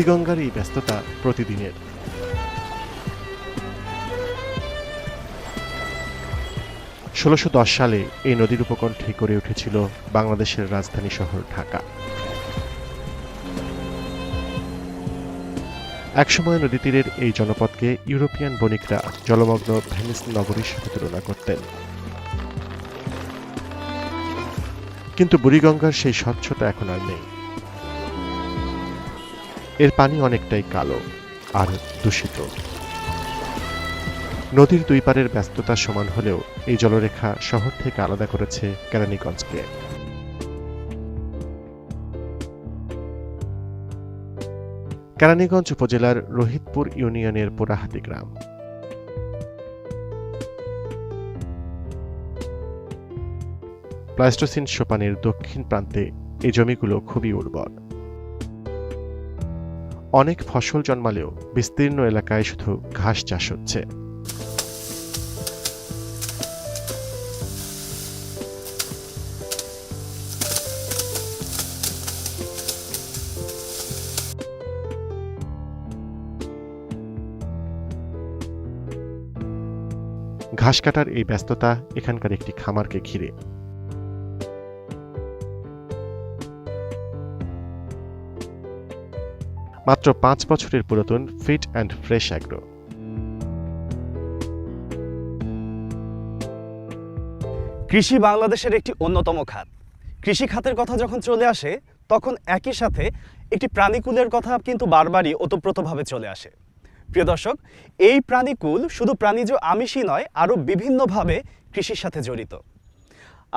বুড়িগঙ্গার এই ব্যস্ততা প্রতিদিনের। ষোলোশো সালে এই নদীর উপকণ্ঠে গড়ে উঠেছিল বাংলাদেশের রাজধানী শহর ঢাকা। একসময় নদী তীরের এই জনপদকে ইউরোপিয়ান বণিকরা জলমগ্ন ভেনিস নগরীর সাথে তুলনা করতেন। কিন্তু বুড়িগঙ্গার সেই স্বচ্ছতা এখন আর নেই। এর পানি অনেকটাই কালো আর দূষিত। নদীর দুই পারের ব্যস্ততা সমান হলেও এই জলরেখা শহর থেকে আলাদা করেছে কেরানীগঞ্জকে। কেরানীগঞ্জ উপজেলার রোহিতপুর ইউনিয়নের পোড়াহাতি গ্রাম। প্লাস্টোসিন সোপানের দক্ষিণ প্রান্তে এই জমিগুলো খুবই উর্বর। অনেক ফসল জন্মালেও বিস্তীর্ণ এলাকায় শুধু ঘাস চাষ হচ্ছে। ঘাস কাটার এই ব্যস্ততা এখানকার একটি খামারকে ঘিরে। মাত্র পাঁচ বছরের পুরাতন ফিট অ্যান্ড ফ্রেশ অ্যাগ্রো। কৃষি বাংলাদেশের একটি অন্যতম খাত। কৃষি খাতের কথা যখন চলে আসে, তখন একই সাথে একটি প্রাণীকুলের কথা কিন্তু বারবারই ওতপ্রোতভাবে চলে আসে। প্রিয় দর্শক, এই প্রাণীকুল শুধু প্রাণীজ আমিষই নয়, আরও বিভিন্নভাবে কৃষির সাথে জড়িত।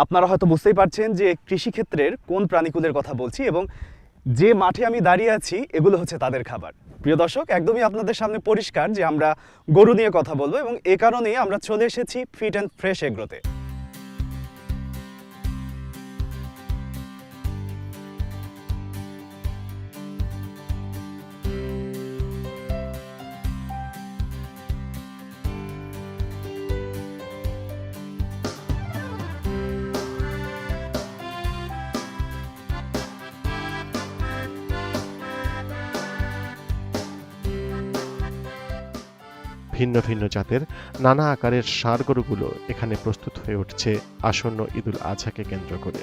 আপনারা হয়তো বুঝতেই পারছেন যে কৃষিক্ষেত্রের কোন প্রাণীকুলের কথা বলছি এবং যে মাঠে আমি দাঁড়িয়ে আছি, এগুলো হচ্ছে তাদের খাবার। প্রিয় দর্শক, একদমই আপনাদের সামনে পরিষ্কার যে আমরা গরু নিয়ে কথা বলব এবং এ কারণেই আমরা চলে এসেছি ফিট অ্যান্ড ফ্রেশ এগ্রোতে ভিন্ন ভিন্ন জাতের নানা আকারের সারগরুগুলো গরুগুলো এখানে প্রস্তুত হয়ে উঠছে আসন্ন ঈদুল আজহাকে কেন্দ্র করে।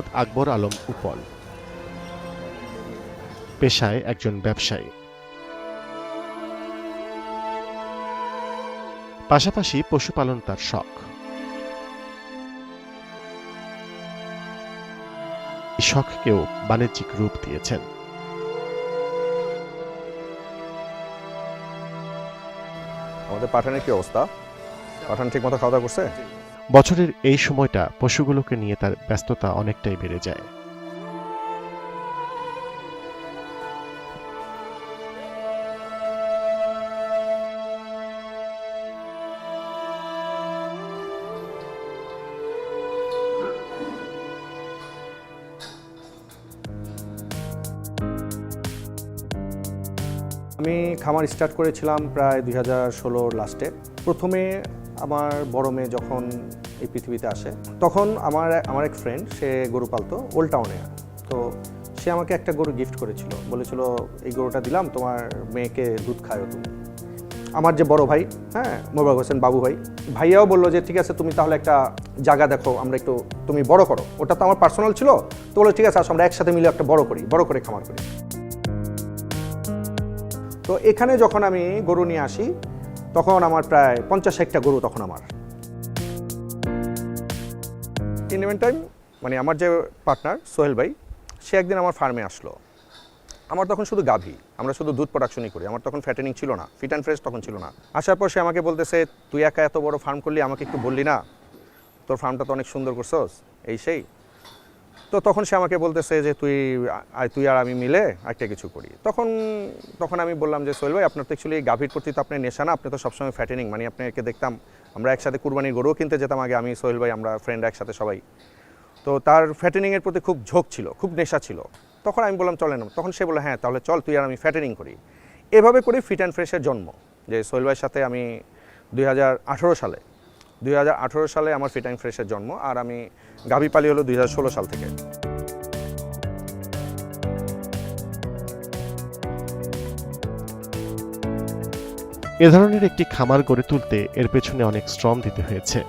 মোহাম্মদ আকবর আলম উপল। পেশায় একজন ব্যবসায়ী। পাশাপাশি পশুপালন তার শখ। এই শখকেও বাণিজ্যিক রূপ দিয়েছেন। আমাদের পাঠানের কি অবস্থা? পাঠান ঠিক মতো খাওয়া দাওয়া করছে? বছরের এই সময়টা পশুগুলোকে নিয়ে তার ব্যস্ততা অনেকটাই বেড়ে যায়। আমি খামার স্টার্ট করেছিলাম প্রায় দুই হাজার ষোলোর লাস্টে প্রথমে আমার বড় মেয়ে যখন এই পৃথিবীতে আসে, তখন আমার আমার এক ফ্রেন্ড সে গরু পালতো ওল্ড টাউনে তো সে আমাকে একটা গরু গিফট করেছিল। বলেছিল, এই গরুটা দিলাম, তোমার মেয়েকে দুধ খায়ও তুমি। আমার যে বড় ভাই হ্যাঁ মোবারক হোসেন বাবু ভাই, ভাইয়াও বলল যে, ঠিক আছে, তুমি তাহলে একটা জায়গা দেখো, আমরা একটু, তুমি বড় করো। ওটা তো আমার পার্সোনাল ছিল। তো বলো ঠিক আছে, আসো, আমরা একসাথে মিলে একটা বড় করি, বড় করে খামার করি। তো এখানে যখন আমি গরু নিয়ে আসি তখন আমার প্রায় পঞ্চাশ ষাটটা গরু তখন আমার। ইন টাইম মানে আমার যে পার্টনার সোহেল ভাই, সে একদিন আমার ফার্মে আসলো। আমার তখন শুধু গাভী, আমরা শুধু দুধ প্রোডাকশনই করি। আমার তখন ফ্যাটেনিং ছিল না ফিট অ্যান্ড ফ্রেশ তখন ছিল না। আসার পর সে আমাকে বলতেছে, তুই একা এত বড় ফার্ম করলি, আমাকে একটু বললি না? তোর ফার্মটা তো অনেক সুন্দর করছস, এই সেই। তো তখন সে আমাকে বলতেছে যে তুই তুই আর আমি মিলে একটা কিছু করি। তখন তখন আমি বললাম যে, সোহেল ভাই, আপনার তো অ্যাকচুয়ালি গাভীর প্রতি তো আপনার নেশা না, আপনি তো সবসময় ফ্যাটেনিং মানে আপনাকে দেখতাম, আমরা একসাথে কুরবানির গরুও কিনতে যেতাম আগে, আমি, সোহেল ভাই, আমরা ফ্রেন্ড একসাথে সবাই। তো তার ফ্যাটেনিংয়ের প্রতি খুব ঝোঁক ছিল, খুব নেশা ছিল। তখন আমি বললাম চলে না তখন সে বলল হ্যাঁ তাহলে চল, তুই আর আমি ফ্যাটেনিং করি। এভাবে করে ফিট অ্যান্ড ফ্রেশের জন্ম, যে সোহেল ভাইয়ের সাথে আমি দুই হাজার আঠেরো সালে দুই সালে আমার ফিট অ্যান্ড ফ্রেশের জন্ম আর আমি গাভী পালি হলো দুই হাজার ষোলো সাল থেকে। এ ধরনের একটি খামার গড়ে তুলতে এর পেছনে অনেক শ্রম দিতে হয়েছে।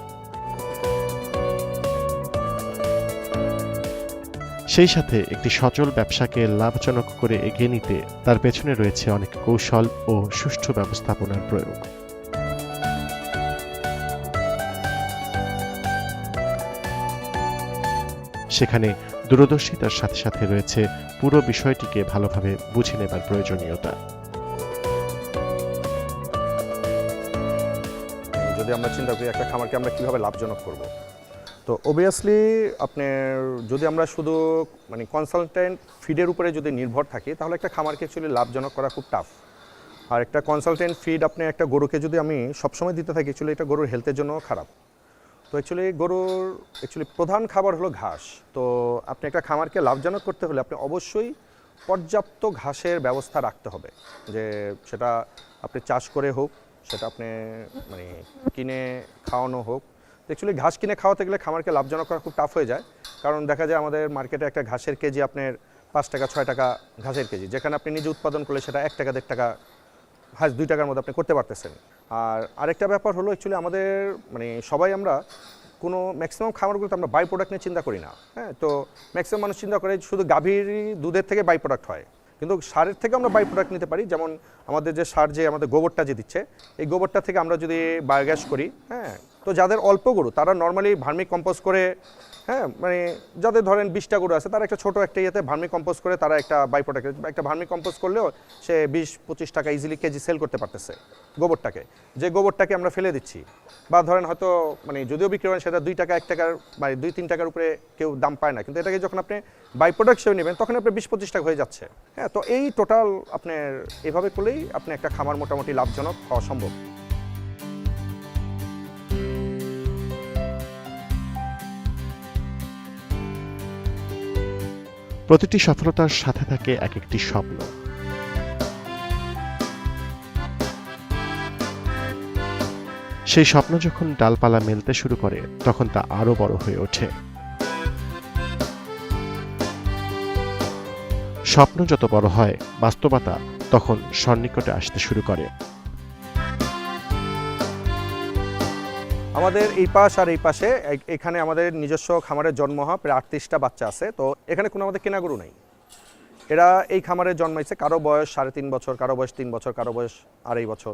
সেই সাথে একটি সচল ব্যবসাকে লাভজনক করে এগিয়ে নিতে তার পেছনে রয়েছে অনেক কৌশল ও সুষ্ঠু ব্যবস্থাপনার প্রয়োগ। সেখানে দূরদর্শিতার সাথে সাথে রয়েছে পুরো বিষয়টিকে ভালোভাবে বুঝে নেবার প্রয়োজনীয়তা। যদি আমরা চিন্তা করি একটা খামারকে আমরা কীভাবে লাভজনক করব? তো অবভিয়াসলি আপনার যদি আমরা শুধু মানে কনসালটেন্ট ফিডের উপরে যদি নির্ভর থাকি, তাহলে একটা খামারকে অ্যাকচুয়ালি লাভজনক করা খুব টাফ আর একটা কনসালটেন্ট ফিড আপনি একটা গরুকে যদি আমি সবসময় দিতে থাকি অ্যাকচুয়ালি এটা গরুর হেলথের জন্য খারাপ। তো অ্যাকচুয়ালি গরুর অ্যাকচুয়ালি প্রধান খাবার হলো ঘাস। তো আপনি একটা খামারকে লাভজনক করতে হলে আপনি অবশ্যই পর্যাপ্ত ঘাসের ব্যবস্থা রাখতে হবে। যে সেটা আপনি চাষ করে হোক, সেটা আপনি মানে কিনে খাওয়ানো হোক। অ্যাকচুয়ালি ঘাস কিনে খাওয়াতে গেলে খামারকে লাভজনক করা খুব টাফ হয়ে যায়। কারণ দেখা যায় আমাদের মার্কেটে একটা ঘাসের কেজি আপনার পাঁচ টাকা, ছয় টাকা ঘাসের কেজি। যেখানে আপনি নিজে উৎপাদন করলে সেটা এক টাকা, দেড় টাকা হাজ দুই টাকার মধ্যে আপনি করতে পারতেছেন। আর আরেকটা ব্যাপার হলো অ্যাকচুয়ালি আমাদের মানে সবাই আমরা কোনো ম্যাক্সিমাম খামারগুলোতে আমরা বাই প্রোডাক্ট নিয়ে চিন্তা করি না। হ্যাঁ তো ম্যাক্সিমাম মানুষ চিন্তা করে শুধু গাভীর দুধের থেকে বাই প্রোডাক্ট হয়। কিন্তু সারের থেকে আমরা বাই প্রোডাক্ট নিতে পারি। যেমন আমাদের যে সার যে আমাদের গোবরটা যে দিচ্ছে, এই গোবরটা থেকে আমরা যদি বায়োগ্যাস করি হ্যাঁ তো যাদের অল্প গরু, তারা নর্মালি ভার্মি কম্পোজ করে হ্যাঁ মানে যাদের ধরেন বিশটা গরু আছে, তারা একটা ছোট একটা ইয়েতে ভার্মি কম্পোস্ট করে, তারা একটা বাই প্রোডাক্ট একটা ভার্মি কম্পোজ করলেও সে বিশ পঁচিশ টাকা ইজিলি কেজি সেল করতে পারতেছে গোবরটাকে। যে গোবরটাকে আমরা ফেলে দিচ্ছি, বা ধরেন হয়তো মানে যদিও বিক্রি করেন সেটা দুই টাকা, এক টাকার মানে দুই, তিন টাকার উপরে কেউ দাম পায় না, কিন্তু এটাকে যখন আপনি বাই প্রোডাক্ট হিসেবে নেবেন, তখন আপনার বিশ পঁচিশ টাকা হয়ে যাচ্ছে। হ্যাঁ তো এই টোটাল আপনার এভাবে করলেই আপনি একটা খামার মোটামুটি লাভজনক হওয়া সম্ভব। প্রতিটি সফলতার সাথে থাকে এক একটি স্বপ্ন। সেই স্বপ্ন যখন ডালপালা মেলতে শুরু করে, তখন তা আরও বড় হয়ে ওঠে। স্বপ্ন যত বড় হয়, বাস্তবতা তখন সন্নিকটে আসতে শুরু করে। আমাদের এই পাশ আর এই পাশে এখানে আমাদের নিজস্ব খামারের জন্ম হওয়া প্রায় আটত্রিশটা বাচ্চা আছে। তো এখানে কোনো আমাদের কেনা গরু নেই। এরা এই খামারে জন্মাইছে কারও বয়স সাড়ে তিন বছর, কারও বয়স তিন বছর, কারও বয়স আড়াই বছর।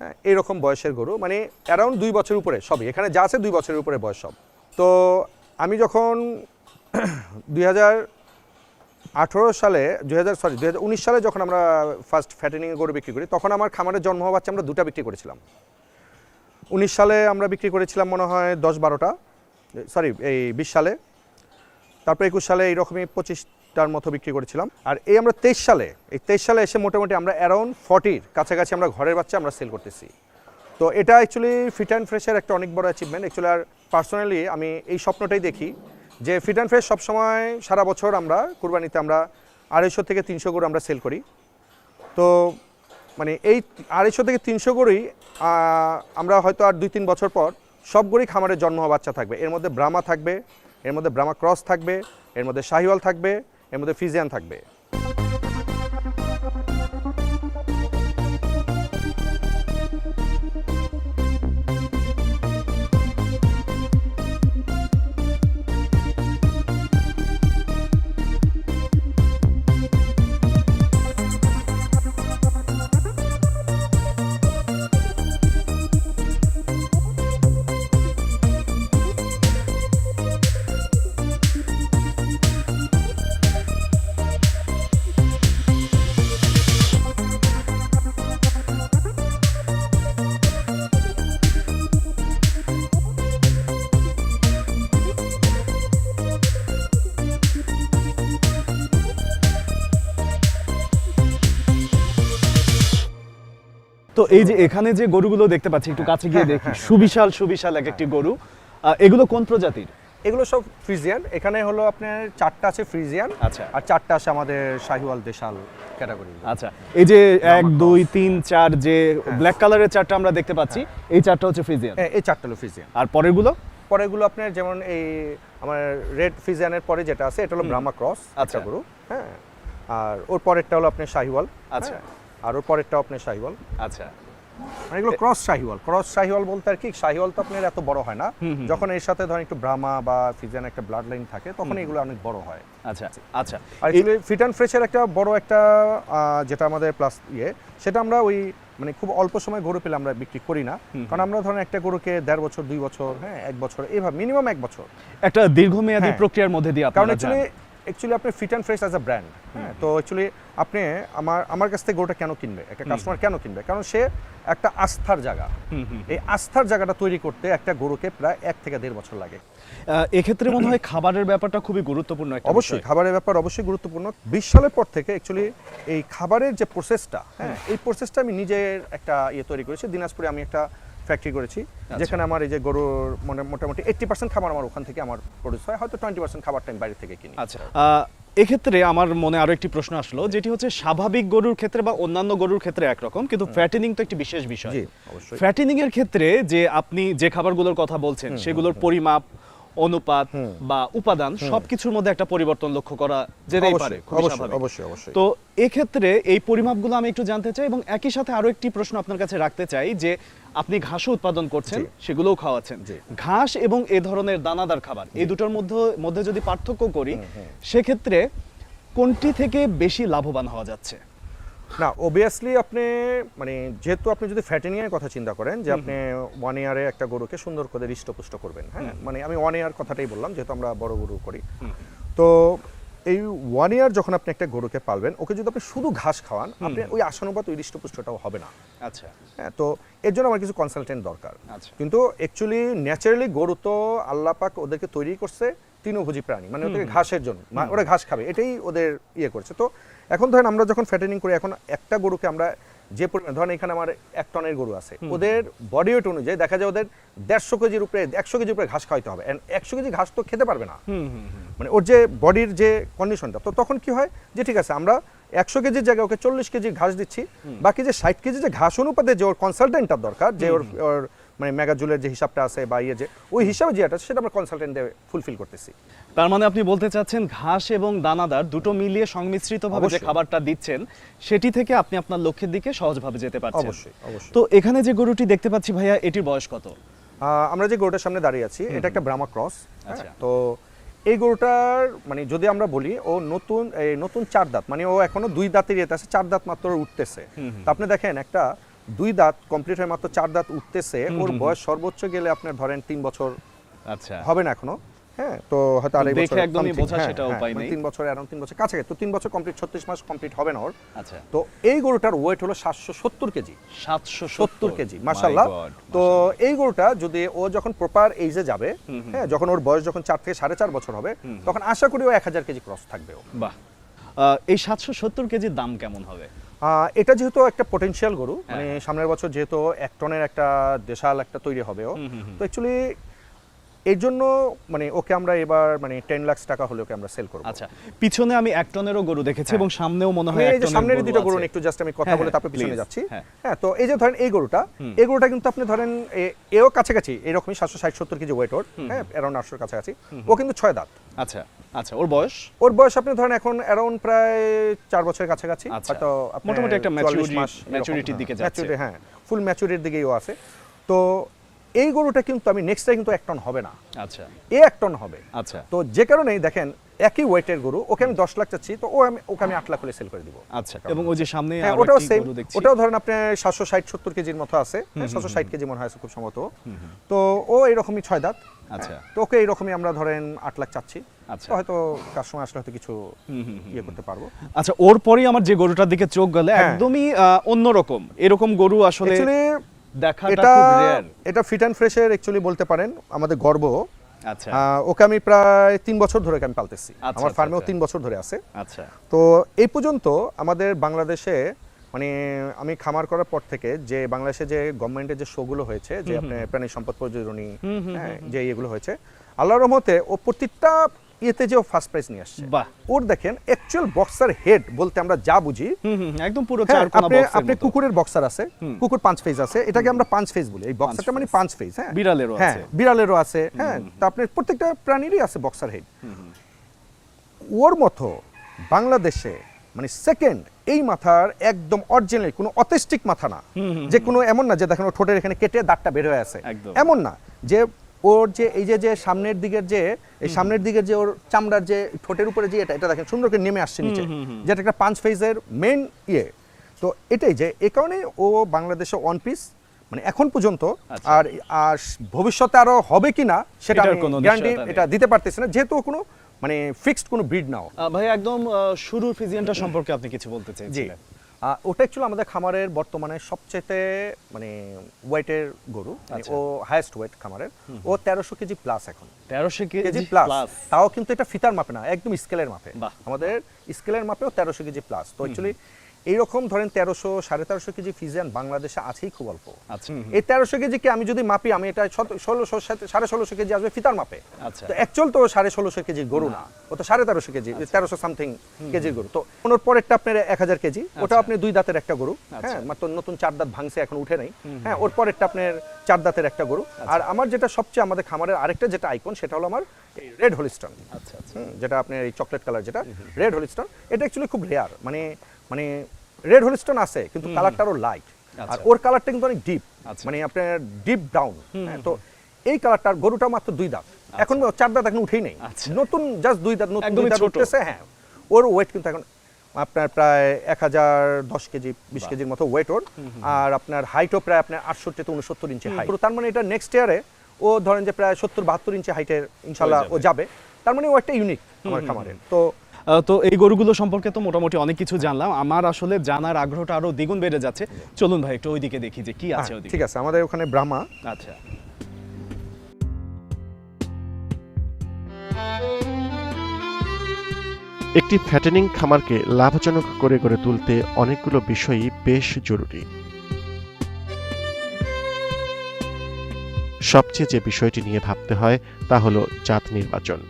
হ্যাঁ এইরকম বয়সের গরু মানে অ্যারাউন্ড দুই বছর উপরে সবই। এখানে যা আছে দুই বছরের উপরে বয়স সব। তো আমি যখন দুই আঠেরো সালে দু হাজার সরি দুই হাজার উনিশ সালে যখন আমরা ফার্স্ট ফ্যাটেনিং গরু বিক্রি করি, তখন আমার খামারের জন্ম হওয়া বাচ্চা আমরা দুটা বিক্রি করেছিলাম। উনিশ সালে আমরা বিক্রি করেছিলাম মনে হয় দশ বারোটা। সরি, এই বিশ সালে। তারপর একুশ সালে এইরকমই পঁচিশটার মতো বিক্রি করেছিলাম। আর এই আমরা তেইশ সালে, এই তেইশ সালে এসে মোটামুটি আমরা অ্যারাউন্ড ফর্টির কাছাকাছি আমরা ঘরের বাচ্চা আমরা সেল করতেছি। তো এটা অ্যাকচুয়ালি ফিট অ্যান্ড ফ্রেশের একটা অনেক বড় অ্যাচিভমেন্ট অ্যাকচুয়ালি আর পার্সোনালি আমি এই স্বপ্নটাই দেখি যে ফিট অ্যান্ড ফ্রেশ সবসময় সারা বছর আমরা কুরবানিতে আমরা আড়াইশো থেকে তিনশো গরু আমরা সেল করি। তো মানে এই আড়াইশো থেকে তিনশো গরুই আমরা হয়তো আর দুই তিন বছর পর সব গরুই খামারে জন্ম হওয়া বাচ্চা থাকবে। এর মধ্যে ব্রাহ্মা থাকবে, এর মধ্যে ব্রাহ্মা ক্রস থাকবে, এর মধ্যে শাহিওয়াল থাকবে, এর মধ্যে ফিজিয়ান থাকবে। তো এই যে এখানে যে গরুগুলো দেখতে পাচ্ছি একটু কাছে গিয়ে দেখি। সুবিশাল সুবিশাল এক একটি গরু। এগুলো কোন প্রজাতির? এগুলো সব ফ্রিজিয়ান। এখানে হলো আপনার চারটা আছে ফ্রিজিয়ান আচ্ছা। আর চারটা আছে আমাদের শাহিওয়াল দেশাল ক্যাটাগরি। আচ্ছা এই যে এক দুই তিন চার যে ব্ল্যাক কালারের চারটা আমরা দেখতে পাচ্ছি এই চারটা হচ্ছে ফ্রিজিয়ান। এই চারটা হলো ফ্রিজিয়ান। আর পরেরগুলো? পরেগুলো আপনার যেমন এই আমার রেড ফিজিয়ানের পরে যেটা আছে এটা হলো ব্রাহ্মা ক্রস আচ্ছা। আচ্ছা। গরু হ্যাঁ। আর ওর পরেরটা হলো আপনার শাহিওয়াল আচ্ছা। আর ওর পরেরটাও আপনার শাহিওয়াল। আচ্ছা। মানে এগুলো ক্রস শাহিওয়াল। ক্রস শাহিওয়াল বলতে আর কি শাহিওয়াল তো আপনার এত বড় হয় না। যখন এর সাথে ধরেন একটু ব্রাহ্মা বা ফিজিয়ান একটা ব্লাড লাইন থাকে তখন এগুলো অনেক বড় হয়। আচ্ছা আচ্ছা আর অ্যাকচুয়ালি ফিট অ্যান্ড ফ্রেশের একটা বড় একটা যেটা আমাদের প্লাস ইয়ে সেটা আমরা ওই মানে খুব অল্প সময় গরু পেলে আমরা বিক্রি করি না। কারণ আমরা ধরেন একটা গরুকে দেড় বছর দুই বছর হ্যাঁ এক বছর এইভাবে মিনিমাম এক বছর। একটা দীর্ঘমেয়াদী হ্যাঁ। প্রক্রিয়ার মধ্যে দিয়ে কারণ অ্যাকচুয়ালি। অ্যাকচুয়ালি আপনি fit and fresh as a brand হ্যাঁ? তো অ্যাকচুয়ালি আপনি আমার আমার কাছ থেকে গরুটা কেন কিনবে? একটা কাস্টমার কেন কিনবে? কারণ সে একটা আস্থার জায়গা। এই আস্থার জায়গাটা তৈরি করতে একটা গরুকে প্রায় এক থেকে দেড় বছর লাগে। এক্ষেত্রে মনে হয় খাবারের ব্যাপারটা খুবই গুরুত্বপূর্ণ অবশ্যই খাবারের ব্যাপার অবশ্যই গুরুত্বপূর্ণ। বিশ সালের পর থেকে অ্যাকচুয়ালি এই খাবারের যে প্রসেসটা হ্যাঁ? এই প্রসেসটা আমি নিজের একটা ইয়ে তৈরি করেছি। দিনাজপুরে আমি একটা ফ্যাক্টরি করেছি যেখানে আমার এই যে গরুর মানে মোটামুটি এইট্টি পার্সেন্ট খাবার আমার ওখান থেকে আমার প্রডিউস হয় হয়তো টোয়েন্টি পার্সেন্ট খাবারটা আমি বাইরে থেকে কিনি। আচ্ছা এক্ষেত্রে আমার মনে আরও একটি প্রশ্ন আসলো যেটি হচ্ছে স্বাভাবিক গরুর ক্ষেত্রে বা অন্যান্য গরুর ক্ষেত্রে একরকম কিন্তু ফ্যাটেনিং তো একটি বিশেষ বিষয়। ফ্যাটেনিং এর ক্ষেত্রে যে আপনি যে খাবারগুলোর কথা বলছেন সেগুলোর পরিমাপ অনুপাত বা উপাদান সবকিছুর মধ্যে একটা পরিবর্তন লক্ষ্য করা যেতেই পারে অবশ্যই অবশ্যই তো এক্ষেত্রে এই পরিমাপগুলো আমি একটু জানতে চাই এবং একই সাথে আরও একটি প্রশ্ন আপনার কাছে রাখতে চাই যে আপনি ঘাসও উৎপাদন করছেন সেগুলোও খাওয়াচ্ছেন। ঘাস এবং এ ধরনের দানাদার খাবার এই দুটোর মধ্যে মধ্যে যদি পার্থক্য করি সেক্ষেত্রে কোনটি থেকে বেশি লাভবান হওয়া যাচ্ছে? না অবভিয়াসলি আপনি মানে যেহেতু আপনি যদি ফ্যাটেনিংয়ের কথা চিন্তা করেন যে আপনি ওয়ান ইয়ারে একটা গরুকে সুন্দর করে হৃষ্টপুষ্ট করবেন হ্যাঁ? মানে আমি ওয়ান ইয়ার কথাটাই বললাম যেহেতু আমরা বড় গরু করি। তো এই ওয়ান ইয়ার যখন আপনি একটা গরুকে পালবেন ওকে যদি আপনি শুধু ঘাস খাওয়ান আপনি ওই আশানুপাত ওই হৃষ্টপুষ্টটাও হবে না। আচ্ছা। হ্যাঁ তো এর জন্য আমার কিছু কনসালটেন্ট দরকার। আচ্ছা। কিন্তু অ্যাকচুয়ালি ন্যাচারালি গরু তো আল্লাহ পাক ওদেরকে তৈরি করছে তৃণভোজী প্রাণী মানে ওদেরকে ঘাসের জন্য ওরা ঘাস খাবে এটাই ওদের ইয়ে করছে। তো এখন ধরেন আমরা যখন ফ্যাটেনিং করি এখন একটা গরুকে আমরা যে পরিমাণ ধরেন এখানে আমার এক টনের গরু আছে ওদের বডি ওয়েট অনুযায়ী দেখা যায় ওদের দেড়শো কেজির উপরে একশো কেজির উপরে ঘাস খাওয়াইতে হবে একশো কেজি ঘাস তো খেতে পারবে না। মানে ওর যে বডির যে কন্ডিশনটা তো তখন কি হয় যে ঠিক আছে আমরা একশো কেজির জায়গায় ওকে চল্লিশ কেজি ঘাস দিচ্ছি বাকি যে ষাট কেজি যে ঘাস অনুপাতে যে ওর কনসালটেন্টটার দরকার যে ওর মানে মেগাজুলের যে হিসাবটা আছে বা ইয়ে যে ওই হিসাবে যেটা আছে, সেটা আমরা কনসালটেন্ট ফুলফিল করতেছি। তার মানে আপনি বলতে চাচ্ছেন ঘাস এবং দানাদার দুটো মিলিয়ে সংমিশ্রিতভাবে যে খাবারটা দিচ্ছেন সেটি থেকে আপনি আপনার লক্ষ্যের দিকে সহজভাবে যেতে পারছেন। অবশ্যই, অবশ্যই। তো এখানে যে গরুটি দেখতে পাচ্ছি ভাইয়া এটির বয়স কত? আমরা যে গরুটার সামনে দাঁড়িয়ে আছি এটা একটা ব্রাহ্মা ক্রস আচ্ছা। তো এই গরুটার মানে যদি আমরা বলি ও নতুন নতুন চার দাঁত মানে ও এখনও দুই দাঁতের ইয়েতে আছে চার দাঁত মাত্র উঠতেছে। তো আপনি দেখেন একটা দুই দাঁত কমপ্লিট হয়ে মাত্র চার দাঁত উঠতেছে। ওর বয়স সর্বোচ্চ গেলে আপনার ধরেন তিন বছর আচ্ছা। হবে না এখনও। হ্যাঁ তো হয়তো আড়াই বছর একদমই বোঝা হ্যাঁ, সেটা হ্যাঁ, উপায় মানে নেই। তিন বছর তিন বছর কাছাকাছি। তো তিন বছর কমপ্লিট ছত্রিশ মাস কমপ্লিট হবে না ওর। আচ্ছা। তো এই গরুটার ওয়েট হলো সাতশো সত্তর কেজি। সাতশো সত্তর। কেজি মাসাল্লাহ তো এই গরুটা যদি ও যখন প্রপার এইজে যাবে হ্যাঁ যখন ওর বয়স যখন চার থেকে সাড়ে চার বছর হবে তখন আশা করি ও এক হাজার কেজি ক্রস থাকবে ও বাহ। এই সাতশো সত্তর কেজির দাম কেমন হবে? এটা যেহেতু একটা পটেনশিয়াল গরু হ্যাঁ। মানে সামনের বছর যেহেতু এক টনের একটা দেশাল একটা তৈরি হবে ও তো অ্যাকচুয়ালি এর জন্য মানে ওকে আমরা এবার মানে টেন লাখ টাকা হলে ওকে আমরা সেল করব। আচ্ছা পিছনে আমি এক টনেরও গরু দেখেছি এবং সামনেও মনে হয় এই যে সামনের দুটো গরু। একটু জাস্ট আমি কথা হ্যাঁ, বলে হ্যাঁ, তারপর পিছনে যাচ্ছি। হ্যাঁ। হ্যাঁ তো এই যে ধরেন এই গরুটা এই গরুটা কিন্তু আপনি ধরেন এও কাছাকাছি এরকমই সাতশো ষাট সত্তর কেজি ওয়েট ওর হ্যাঁ অ্যারাউন্ড আটশোর কাছাকাছি। ও কিন্তু ছয় দাঁত। আচ্ছা আচ্ছা ওর বয়স? ওর বয়স আপনি ধরেন এখন অ্যারাউন্ড প্রায় চার বছরের কাছাকাছি আচ্ছা। হয়তো মোটামুটি একটা 44 maturity- মাস এরকম, হ্যাঁ, দিকে যাচ্ছে। হ্যাঁ ফুল ম্যাচুরিটির দিকেই ও আছে। তো এই গরুটা কিন্তু আমি নেক্সট টাইম কিন্তু এক টন হবে না। আচ্ছা। এ এক টন হবে। আচ্ছা। তো যে কারণেই দেখেন একই ওয়েটের গরু ওকে আমি দশ লাখ চাচ্ছি তো ও আমি ওকে আমি আট লাখ করে সেল করে দিব। আচ্ছা এবং ওই যে সামনে হ্যাঁ ওটাও সেম ওটাও ধরেন আপনার সাতশো ষাট সত্তর কেজির মতো আছে। সাতশো ষাট কেজি মনে হয় খুব সম্ভবত। তো ও এরকমই ছয় দাঁত। আচ্ছা। তো ওকে এইরকমই আমরা ধরেন আট লাখ চাচ্ছি। আচ্ছা। হয়তো কাস্টমার আসলে হয়তো কিছু ইয়ে করতে পারব। আচ্ছা ওর পরেই আমার যে গরুটার দিকে চোখ গেলে হ্যাঁ। একদমই অন্যরকম। এরকম গরু আসলে এটা এটা ফিট অ্যান্ড ফ্রেশের অ্যাকচুয়ালি বলতে পারেন আমাদের গর্ব। আচ্ছা। ওকে আমি প্রায় তিন বছর ধরে আমি পালতেছি। আচ্ছা, আমার আচ্ছা, ফার্মেও আচ্ছা। তিন বছর ধরে আছে। আচ্ছা। তো এই পর্যন্ত আমাদের বাংলাদেশে মানে আমি খামার করার পর থেকে যে বাংলাদেশে যে গভর্নমেন্টের যে শোগুলো হয়েছে যে আপনার প্রাণী সম্পদ প্রযোজনী হ্যাঁ, যে এগুলো হয়েছে আল্লাহর রহমতে ও প্রত্যেকটা ইয়েতে যে ফার্স্ট প্রাইজ নিয়ে আসছে। ওর দেখেন অ্যাকচুয়াল বক্সার হেড বলতে আমরা যা বুঝি। একদম পুরো হ্যাঁ, আপনি আপনি কুকুরের বক্সার আছে কুকুর পাঁচ ফেজ আছে এটাকে আমরা পাঁচ ফেজ বলি। এই বক্সারটা মানে পাঁচ ফেজ হ্যাঁ। বিড়ালেরও হ্যাঁ আছে। বিড়ালেরও আছে হ্যাঁ। তা আপনার প্রত্যেকটা প্রাণীরই আছে বক্সার হেড ওর মতো বাংলাদেশে মানে সেকেন্ড এই মাথার একদম অরিজিনাল কোনো অথেস্টিক মাথা না। যে কোনো এমন না যে দেখেন ও ঠোঁটের এখানে কেটে দাঁতটা বের হয়ে আছে। এমন না যে ওর যে এই যে যে সামনের দিকের যে এই সামনের দিকের যে ওর চামড়ার যে ঠোঁটের উপরে যে এটা এটা দেখেন সুন্দর করে নেমে আসছে নিচে। যেটা একটা পাঁচ ফেজের মেন ইয়ে। তো এটাই যে এ কারণে ও বাংলাদেশে ওয়ান পিস মানে এখন পর্যন্ত আচ্ছা। আর আর ভবিষ্যতে আরও হবে কিনা সেটা আমি গ্যারান্টি। এটা দিতে পারতেছি না। যেহেতু কোনো মানে ফিক্সড কোনো ব্রিড নাও ভাই একদম শুরুর ফিজিয়ানটা সম্পর্কে আপনি কিছু বলতে জি। চাইছিলেন। আহ, ওটা অ্যাকচুয়ালি আমাদের খামারের বর্তমানে সবচেয়ে মানে ওয়েটের গরু। মানে আচ্ছা। ও হাইয়েস্ট ওয়েট খামারের। ও তেরোশো কেজি প্লাস এখন। তেরোশো কেজি প্লাস তাও কিন্তু এটা ফিতার মাপে না একদম স্কেলের মাপে। আমাদের স্কেলের মাপেও তেরোশো কেজি প্লাস তো অ্যাকচুয়ালি এইরকম ধরেন তেরোশো সাড়ে তেরোশো কেজি ফিজিয়ান বাংলাদেশে আছেই খুব অল্প। আচ্ছা এই তেরোশো কেজিকে আমি যদি মাপি আমি এটা ষোলোশো সাড়ে ষোলোশো কেজি আসবে ফিতার মাপে। আচ্ছা। তো অ্যাকচুয়াল তো সাড়ে ষোলোশো কেজির গরু না। ও তো সাড়ে তেরোশো কেজি আচ্ছা। তেরোশো সামথিং কেজির গরু। তো ওনার পরেরটা আপনার এক হাজার কেজি। ওটা আপনি দুই দাঁতের একটা গরু। হ্যাঁ মাত্র নতুন চার দাঁত ভাঙছে এখন উঠে নাই। হ্যাঁ ওর পরেরটা আপনার চার দাঁতের একটা গরু। আর আমার যেটা সবচেয়ে আমাদের খামারের আরেকটা যেটা আইকন সেটা হলো আমার রেড হলিস্টন যেটা আপনার এই চকলেট কালার যেটা রেড হলিস্টন এটা অ্যাকচুয়ালি খুব রেয়ার মানে রেড হলিস্টন আছে কিন্তু কালারটা আরও লাইট আর আচ্ছা। ওর কালারটা কিন্তু অনেক ডিপ আচ্ছা। মানে আপনার ডিপ ব্রাউন তো এই কালারটার গরুটা মাত্র দুই দাঁত। এখন চার দাঁত এখন উঠেই নেই। আচ্ছা। নতুন জাস্ট দুই দাঁত নতুন দুই দাঁত উঠতেছে হ্যাঁ। ওর ওয়েট কিন্তু এখন আপনার প্রায় এক হাজার দশ কেজি বিশ কেজির মতো ওয়েট ওর। আর আপনার হাইটও প্রায় আপনার আটষট্টি থেকে উনসত্তর ইঞ্চি হাইট তার মানে এটা নেক্সট ইয়ারে ও ধরেন যে প্রায় সত্তর বাহাত্তর ইঞ্চি হাইটের ইনশাল্লাহ ও যাবে। তার মানে ও একটা ইউনিক আমার খামারের। তো তো এই গরুগুলো সম্পর্কে তো মোটামুটি অনেক কিছু জানলাম। আমার আসলে জানার আগ্রহটা আরও দ্বিগুণ বেড়ে যাচ্ছে। চলুন ভাই একটু ওইদিকে দেখি যে কি আছে হ্যাঁ, ওইদিকে। ঠিক আছে আমাদের ওখানে ব্রাহ্মা। আচ্ছা। একটি ফ্যাটেনিং খামারকে লাভজনক করে গড়ে তুলতে অনেকগুলো বিষয়ই বেশ জরুরি। সবচেয়ে যে বিষয়টি নিয়ে ভাবতে হয় তা হলো জাত নির্বাচন।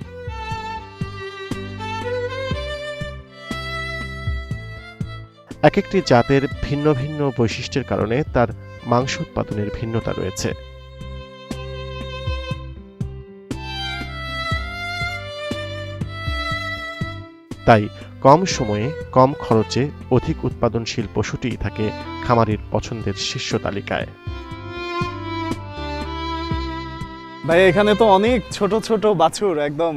এক একটি জাতের ভিন্ন ভিন্ন বৈশিষ্ট্যের কারণে তার মাংস উৎপাদনের ভিন্নতা রয়েছে। তাই কম সময়ে কম খরচে অধিক উৎপাদনশীল পশুটিই থাকে খামারির পছন্দের শীর্ষ তালিকায়। ভাই এখানে তো অনেক ছোট ছোট বাছুর একদম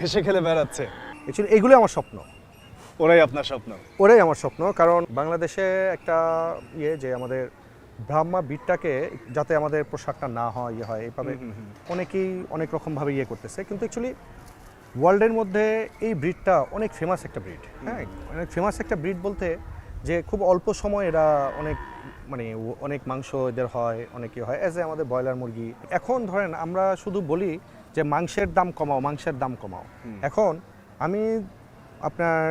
হেসে খেলে বেড়াচ্ছে। এগুলো আমার স্বপ্ন। ওরাই আপনার স্বপ্ন? ওরাই আমার স্বপ্ন কারণ বাংলাদেশে একটা ইয়ে যে আমাদের ব্রাহ্মা বিটটাকে যাতে আমাদের পোশাকটা না হয় ইয়ে হয় এইভাবে অনেকেই অনেক রকমভাবে ইয়ে করতেছে। কিন্তু অ্যাকচুয়ালি ওয়ার্ল্ডের মধ্যে এই ব্রিডটা অনেক ফেমাস একটা ব্রিড হ্যাঁ? অনেক ফেমাস একটা ব্রিড বলতে যে খুব অল্প সময় এরা অনেক মানে অনেক মাংস এদের হয় অনেক ইয়ে হয় অ্যাজ এ আমাদের ব্রয়লার মুরগি। এখন ধরেন আমরা শুধু বলি যে মাংসের দাম কমাও মাংসের দাম কমাও। এখন আমি আপনার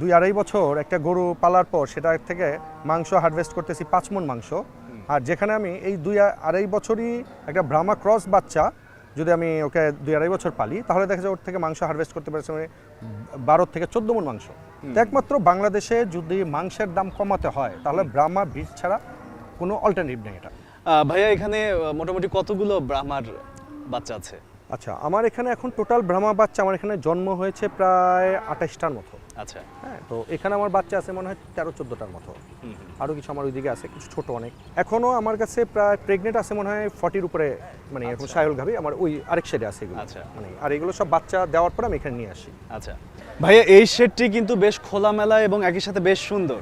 দুই আড়াই বছর একটা গরু পালার পর সেটা থেকে মাংস হারভেস্ট করতেছি পাঁচ মন মাংস। আর যেখানে আমি এই দুই আড়াই বছরই একটা ব্রাহ্মা ক্রস বাচ্চা যদি আমি ওকে দুই আড়াই বছর পালি তাহলে দেখা যায় ওর থেকে মাংস হারভেস্ট করতে পারছি আমি বারো থেকে চোদ্দ মন মাংস। তো একমাত্র বাংলাদেশে যদি মাংসের দাম কমাতে হয় তাহলে ব্রাহ্মা বীজ ছাড়া কোনো অল্টারনেটিভ নেই এটা। ভাইয়া এখানে মোটামুটি কতগুলো ব্রাহ্মার বাচ্চা আছে? আচ্ছা আমার এখানে এখন টোটাল ব্রাহ্মা বাচ্চা আমার এখানে জন্ম হয়েছে প্রায় আঠাশটার মতো। আচ্ছা। হ্যাঁ তো এখানে আমার বাচ্চা আছে মনে হয় তেরো চোদ্দোটার মতো। আরও কিছু আমার ওইদিকে আছে কিছু ছোট অনেক। এখনও আমার কাছে প্রায় প্রেগনেন্ট আছে মনে হয় ফর্টির উপরে মানে এখন সায়ল গাভি আমার ওই আরেক সাইডে আছে এগুলো। আচ্ছা। মানে আর এগুলো সব বাচ্চা দেওয়ার পর আমি এখানে নিয়ে আসি। আচ্ছা। ভাইয়া এই শেডটি কিন্তু বেশ খোলামেলা এবং একই সাথে বেশ সুন্দর।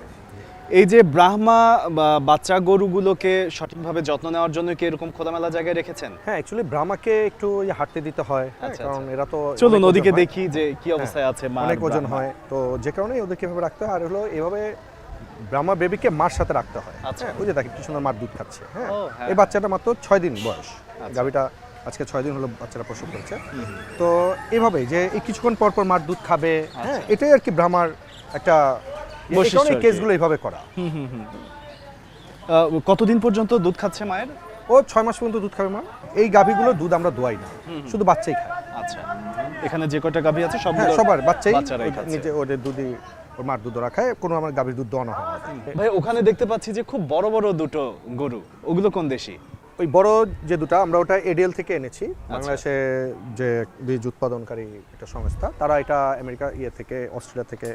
এই যে ব্রাহ্মা বা বাচ্চা গরুগুলোকে সঠিকভাবে যত্ন নেওয়ার জন্য কি এরকম খোলামেলা জায়গায় রেখেছেন হ্যাঁ অ্যাকচুয়ালি ব্রাহ্মাকে একটু ওই হাঁটতে দিতে হয় হ্যাঁ, আচ্ছা, কারণ আচ্ছা। এরা তো চলুন ওদিকে দেখি যে কি অবস্থায় আছে মা অনেক ওজন হয় তো যে কারণে ওদেরকে এভাবে রাখতে হয় আর হলো এভাবে ব্রাহ্মা বেবিকে মার সাথে রাখতে হয় আচ্ছা। হ্যাঁ, ওই যে দেখেন কি সুন্দর মার দুধ খাচ্ছে হ্যাঁ হ্যাঁ। এই বাচ্চাটা মাত্র ছয় দিন বয়স আচ্ছা। গাভিটা আজকে ছয় দিন হলো বাচ্চারা প্রসব করেছে তো এভাবে যে এই কিছুক্ষণ পর পর মার দুধ খাবে হ্যাঁ আচ্ছা। এটাই আর কি ব্রাহ্মার একটা কারণে কেসগুলো এইভাবে করা। কতদিন পর্যন্ত দুধ খাচ্ছে মায়ের? ও ছয় মাস পর্যন্ত দুধ খাবে মা। এই গাভীগুলো দুধ আমরা দোয়াই না। শুধু বাচ্চাই খায়। আচ্ছা। এখানে যে কয়টা গাভী আছে সব সবার বাচ্চাই। নিজে ওদের দুধই ওর মার দুধ ওরা খায় কোনো আমার গাভীর দুধ দোয়ানো হয়। না ভাই ওখানে দেখতে পাচ্ছি যে খুব বড় বড় দুটো গরু। ওগুলো কোন দেশি? ওই বড় যে দুটা আমরা ওটা এডিএল থেকে এনেছি। আচ্ছা। বাংলাদেশে যে বীজ উৎপাদনকারী একটা সংস্থা তারা এটা আমেরিকা ইয়ে থেকে অস্ট্রেলিয়া থেকে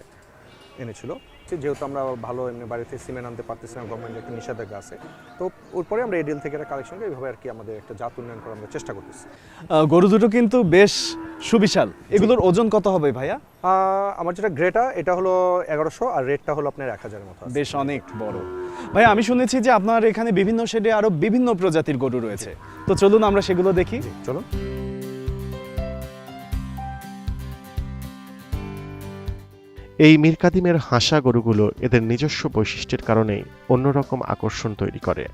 এনেছিল। যেহেতু আমরা ভালো এমনি বাড়িতে সিমেন্ট আনতে পারতেছি না গভর্নমেন্ট একটা নিষেধাজ্ঞা আছে। তো ওর পরে আমরা এডিএল থেকে এটা কালেকশন করে এইভাবে আর কি আমাদের একটা জাত উন্নয়ন করার আমরা চেষ্টা করতেছি। গরু দুটো কিন্তু বেশ সুবিশাল। এগুলোর ওজন কত হবে ভাইয়া? আমার যেটা গ্রেটা এটা হলো এগারোশো আর রেটটা হলো আপনার এক হাজারের মতো। বেশ অনেক বড়। ভাই আমি শুনেছি যে আপনার এখানে বিভিন্ন শেডে আরও বিভিন্ন প্রজাতির গরু রয়েছে। তো চলুন আমরা সেগুলো দেখি। চলুন। এই মিরকাদিমের হাঁসা গরুগুলো এদের নিজস্ব বৈশিষ্ট্যের কারণেই অন্যরকম আকর্ষণ তৈরি করে।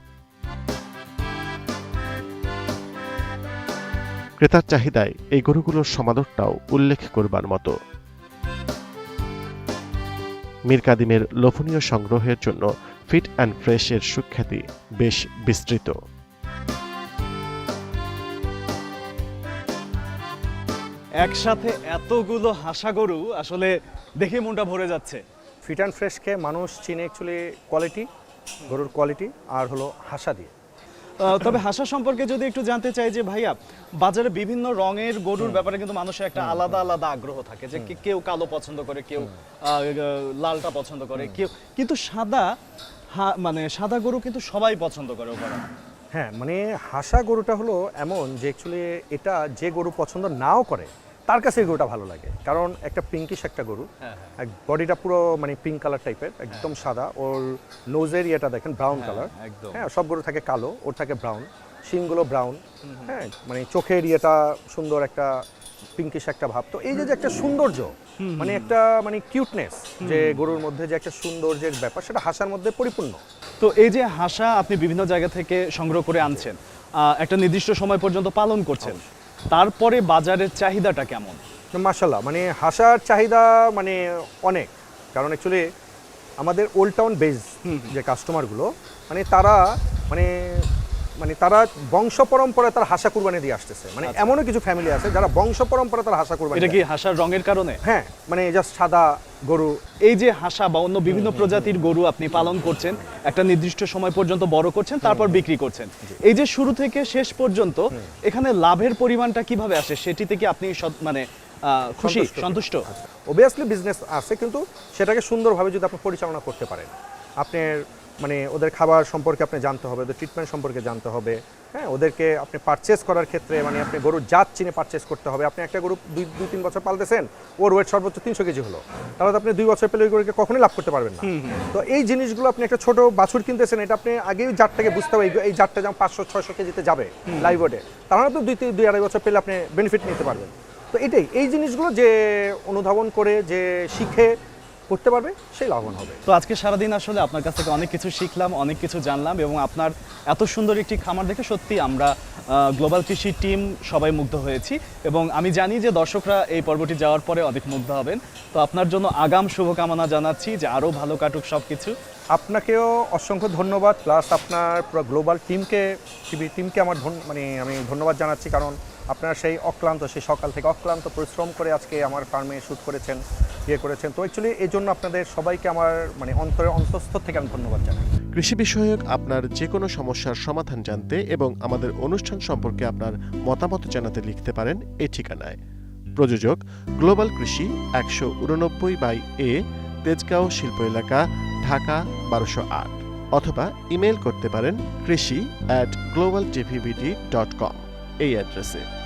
ক্রেতার চাহিদায় এই গরুগুলোর সমাদরটাও উল্লেখ করবার মতো। মিরকাদিমের লোভনীয় সংগ্রহের জন্য ফিট অ্যান্ড ফ্রেশের সুখ্যাতি বেশ বিস্তৃত। একসাথে এতগুলো হাসা গরু আসলে দেখে মনটা ভরে যাচ্ছে। ফিট অ্যান্ড ফ্রেশকে মানুষ চিনে অ্যাকচুয়ালি কোয়ালিটি গরুর কোয়ালিটি আর হলো হাসা দিয়ে। তবে হাসা সম্পর্কে যদি একটু জানতে চাই যে ভাইয়া বাজারে বিভিন্ন রঙের গরুর ব্যাপারে কিন্তু মানুষের একটা আলাদা আলাদা আগ্রহ থাকে যে কেউ কালো পছন্দ করে কেউ লালটা পছন্দ করে কেউ কিন্তু সাদা মানে সাদা গরু কিন্তু সবাই পছন্দ করে ওখানে হ্যাঁ মানে হাসা গরুটা হলো এমন যে অ্যাকচুয়ালি এটা যে গরু পছন্দ নাও করে তার কাছে এই গরুটা ভালো লাগে। কারণ একটা পিঙ্কিশ একটা গরু। হ্যাঁ, বডিটা পুরো মানে পিঙ্ক কালার টাইপের একদম সাদা। ওর নোজের ইয়েটা দেখেন ব্রাউন কালার হ্যাঁ সব গরু থাকে কালো ওর থাকে ব্রাউন শিংগুলো ব্রাউন হ্যাঁ মানে চোখের ইয়েটা সুন্দর একটা পিঙ্কিশ একটা ভাব। তো এই যে যে একটা সৌন্দর্য মানে একটা মানে কিউটনেস যে গরুর মধ্যে যে একটা সৌন্দর্যের ব্যাপার সেটা হাসার মধ্যে পরিপূর্ণ। তো এই যে হাসা আপনি বিভিন্ন জায়গা থেকে সংগ্রহ করে আনছেন একটা নির্দিষ্ট সময় পর্যন্ত পালন করছেন। তারপরে বাজারের চাহিদাটা কেমন? মাসাল্লাহ মানে হাসার চাহিদা মানে অনেক। কারণ অ্যাকচুয়ালি আমাদের ওল্ড টাউন বেজ যে কাস্টমারগুলো মানে তারা মানে মানে তারা বংশ পরম্পরায় তার হাসা কুরবানি দিয়ে আসতেছে। মানে এমনও কিছু ফ্যামিলি আছে যারা বংশ পরম্পরা তার হাসা কুরবানি এটা কি হাসার রঙের কারণে? হ্যাঁ মানে জাস্ট সাদা গরু। এই যে হাসা বা অন্য বিভিন্ন প্রজাতির গরু আপনি পালন করছেন একটা নির্দিষ্ট সময় পর্যন্ত বড় করছেন তারপর বিক্রি করছেন। এই যে শুরু থেকে শেষ পর্যন্ত এখানে লাভের পরিমাণটা কীভাবে আসে সেটি থেকে আপনি মানে আহ, খুশি সন্তুষ্ট। সন্তুষ্ট? অবভিয়াসলি বিজনেস আছে কিন্তু সেটাকে সুন্দরভাবে যদি আপনি পরিচালনা করতে পারেন আপনার মানে ওদের খাবার সম্পর্কে আপনি জানতে হবে ওদের ট্রিটমেন্ট সম্পর্কে জানতে হবে। হ্যাঁ ওদেরকে আপনি পারচেস করার ক্ষেত্রে মানে আপনি গরুর জাত চিনে পারচেস করতে হবে। আপনি একটা গরু দুই দুই তিন বছর পালতেছেন ওর ওয়েট সর্বোচ্চ তিনশো কেজি হলো। তাহলে তো আপনি দুই বছর পেলে ওই গরুকে কখনোই লাভ করতে পারবেন না। তো এই জিনিসগুলো আপনি একটা ছোট বাছুর কিনতেছেন এটা আপনি আগেই জাতটাকে বুঝতে হবে এই- জাতটা যেমন পাঁচশো ছয়শো কেজিতে যাবে লাইভ ওয়েটে তাহলে তো দুই তিন- দুই আড়াই বছর পেলে আপনি বেনিফিট নিতে পারবেন। তো এটাই এই জিনিসগুলো যে অনুধাবন করে যে শিখে করতে পারবে সেই লাভবান হবে। তো আজকে সারাদিন আসলে আপনার কাছ থেকে অনেক কিছু শিখলাম অনেক কিছু জানলাম এবং আপনার এত সুন্দর একটি খামার দেখে সত্যি আমরা গ্লোবাল কৃষি টিম সবাই মুগ্ধ হয়েছি এবং আমি জানি যে দর্শকরা এই পর্বটি যাওয়ার পরে অনেক মুগ্ধ হবেন। তো আপনার জন্য আগাম শুভকামনা জানাচ্ছি যে আরও ভালো কাটুক সব কিছু আপনাকেও অসংখ্য ধন্যবাদ প্লাস আপনার পুরো গ্লোবাল টিমকে টিমকে আমার মানে আমি ধন্যবাদ জানাচ্ছি কারণ আপনারা সেই অক্লান্ত, সেই সকাল থেকে অক্লান্ত পরিশ্রম করে আজকে আমার ফার্মে শ্যুট করেছেন ইয়ে করেছেন। তো অ্যাকচুয়ালি এই জন্য আপনাদের সবাইকে আমার মানে অন্তরে অন্তঃস্থ থেকে আমি ধন্যবাদ জানাই। কৃষি বিষয়ক আপনার যে কোনো সমস্যার সমাধান জানতে এবং আমাদের অনুষ্ঠান সম্পর্কে আপনার মতামত জানাতে লিখতে পারেন এই ঠিকানায়। প্রযোজক গ্লোবাল কৃষি একশো উননব্বই বাই এ, তেজগাঁও শিল্প এলাকা, ঢাকা বারোশো আট। অথবা ইমেল করতে পারেন কৃষি at global TVBD dot com এই অ্যাড্রেসে।